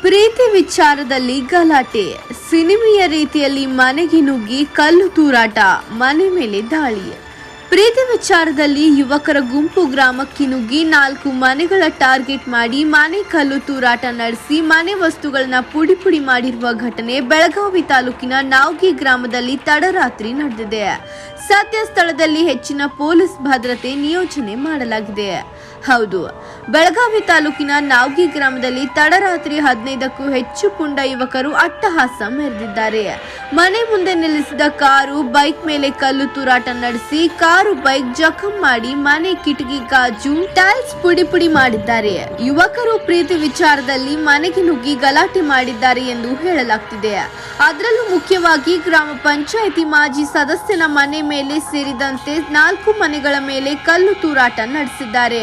ಪ್ರೀತಿ ವಿಚಾರದಲ್ಲಿ ಗಲಾಟೆ. ಸಿನಿಮೆಯ ರೀತಿಯಲ್ಲಿ ಮನೆಗೆ ನುಗ್ಗಿ ಕಲ್ಲು ತೂರಾಟ ಮನೆ ಮೇಲೆ ದಾಳಿ. ಪ್ರೀತಿ ವಿಚಾರದಲ್ಲಿ ಯುವಕರ ಗುಂಪು ಗ್ರಾಮಕ್ಕೆ ನುಗ್ಗಿ ನಾಲ್ಕು ಮನೆಗಳ ಟಾರ್ಗೆಟ್ ಮಾಡಿ ಮನೆ ಕಲ್ಲು ತೂರಾಟ ನಡೆಸಿ ಮನೆ ವಸ್ತುಗಳನ್ನ ಪುಡಿ ಪುಡಿ ಮಾಡಿರುವ ಘಟನೆ ಬೆಳಗಾವಿ ತಾಲೂಕಿನ ನಾವ್ಗಿ ಗ್ರಾಮದಲ್ಲಿ ತಡರಾತ್ರಿ ನಡೆದಿದೆ. ಸದ್ಯ ಸ್ಥಳದಲ್ಲಿ ಹೆಚ್ಚಿನ ಪೊಲೀಸ್ ಭದ್ರತೆ ನಿಯೋಜನೆ ಮಾಡಲಾಗಿದೆ. ಹೌದು, ಬೆಳಗಾವಿ ತಾಲೂಕಿನ ನಾವ್ಗಿ ಗ್ರಾಮದಲ್ಲಿ ತಡರಾತ್ರಿ ಹದಿನೈದಕ್ಕೂ ಹೆಚ್ಚು ಪುಂಡ ಯುವಕರು ಅಟ್ಟಹಾಸ ಮೆರೆದಿದ್ದಾರೆ. ಮನೆ ಮುಂದೆ ನಿಲ್ಲಿಸಿದ ಕಾರು ಬೈಕ್ ಮೇಲೆ ಕಲ್ಲು ತೂರಾಟ ನಡೆಸಿ ಕಾರು ಬೈಕ್ ಜಖಂ ಮಾಡಿ ಮನೆ ಕಿಟಕಿ ಗಾಜು ಟೈಲ್ಸ್ ಪುಡಿ ಪುಡಿ ಮಾಡಿದ್ದಾರೆ. ಯುವಕರು ಪ್ರೀತಿ ವಿಚಾರದಲ್ಲಿ ಮನೆಗೆ ನುಗ್ಗಿ ಗಲಾಟೆ ಮಾಡಿದ್ದಾರೆ ಎಂದು ಹೇಳಲಾಗ್ತಿದೆ. ಅದರಲ್ಲೂ ಮುಖ್ಯವಾಗಿ ಗ್ರಾಮ ಪಂಚಾಯಿತಿ ಮಾಜಿ ಸದಸ್ಯನ ಮನೆ ಮೇಲೆ ಸೇರಿದಂತೆ ನಾಲ್ಕು ಮನೆಗಳ ಮೇಲೆ ಕಲ್ಲು ತೂರಾಟ ನಡೆಸಿದ್ದಾರೆ.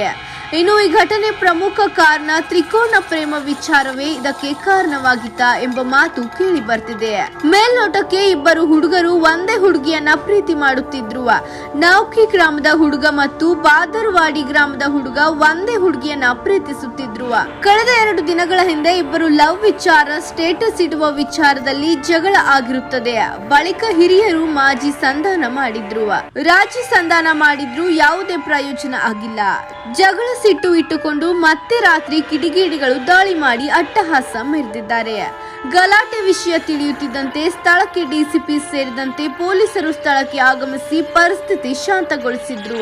ಇನ್ನು ಈ ಘಟನೆ ಪ್ರಮುಖ ಕಾರಣ ತ್ರಿಕೋನ ಪ್ರೇಮ ವಿಚಾರವೇ ಇದಕ್ಕೆ ಕಾರಣವಾಗಿತ್ತ ಎಂಬ ಮಾತು ಕೇಳಿ ಬರ್ತಿದೆ. ಮೇಲ್ನೋಟಕ್ಕೆ ಇಬ್ಬರು ಹುಡುಗರು ಒಂದೇ ಹುಡುಗಿಯನ್ನ ಪ್ರೀತಿ ಮಾಡುತ್ತಿದ್ರು. ನೌಕಿ ಗ್ರಾಮದ ಹುಡುಗ ಮತ್ತು ಬಾದರ್ವಾಡಿ ಗ್ರಾಮದ ಹುಡುಗ ಒಂದೇ ಹುಡುಗಿಯನ್ನ ಪ್ರೀತಿಸುತ್ತಿದ್ರು. ಕಳೆದ ಎರಡು ದಿನಗಳ ಹಿಂದೆ ಇಬ್ಬರು ಲವ್ ವಿಚಾರ, ಸ್ಟೇಟಸ್ ಇಡುವ ವಿಚಾರದಲ್ಲಿ ಜಗಳ ಆಗಿರುತ್ತದೆ. ಬಳಿಕ ಹಿರಿಯರು ಮಾಜಿ ಸಂಧಾನ ಮಾಡಿದ್ರು. ರಾಜಿ ಸಂಧಾನ ಮಾಡಿದ್ರು, ಯಾವುದೇ ಪ್ರಯೋಜನ ಆಗಿಲ್ಲ. ಜಗಳ ಸಿಟ್ಟು ಇಟ್ಟುಕೊಂಡು ಮತ್ತೆ ರಾತ್ರಿ ಕಿಡಿಗೇಡಿಗಳು ದಾಳಿ ಮಾಡಿ ಅಟ್ಟಹಾಸ ಮೆರೆದಿದ್ದಾರೆ. ಗಲಾಟೆ ವಿಷಯ ತಿಳಿಯುತ್ತಿದ್ದಂತೆ ಸ್ಥಳಕ್ಕೆ ಡಿಸಿಪಿ ಸೇರಿದಂತೆ ಪೊಲೀಸರು ಸ್ಥಳಕ್ಕೆ ಆಗಮಿಸಿ ಪರಿಸ್ಥಿತಿ ಶಾಂತಗೊಳಿಸಿದ್ರು.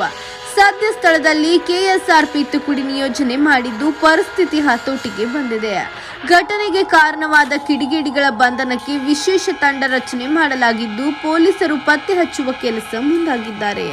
ಸದ್ಯ ಸ್ಥಳದಲ್ಲಿ ಕೆಎಸ್ಆರ್ಪಿ ತುಕುಡಿ ನಿಯೋಜನೆ ಮಾಡಿದ್ದು ಪರಿಸ್ಥಿತಿ ಹತೋಟಿಗೆ ಬಂದಿದೆ. ಘಟನೆಗೆ ಕಾರಣವಾದ ಕಿಡಿಗೇಡಿಗಳ ಬಂಧನಕ್ಕೆ ವಿಶೇಷ ತಂಡ ರಚನೆ ಮಾಡಲಾಗಿದ್ದು ಪೊಲೀಸರು ಪತ್ತೆ ಹಚ್ಚುವ ಕೆಲಸ ಮುಂದಾಗಿದ್ದಾರೆ.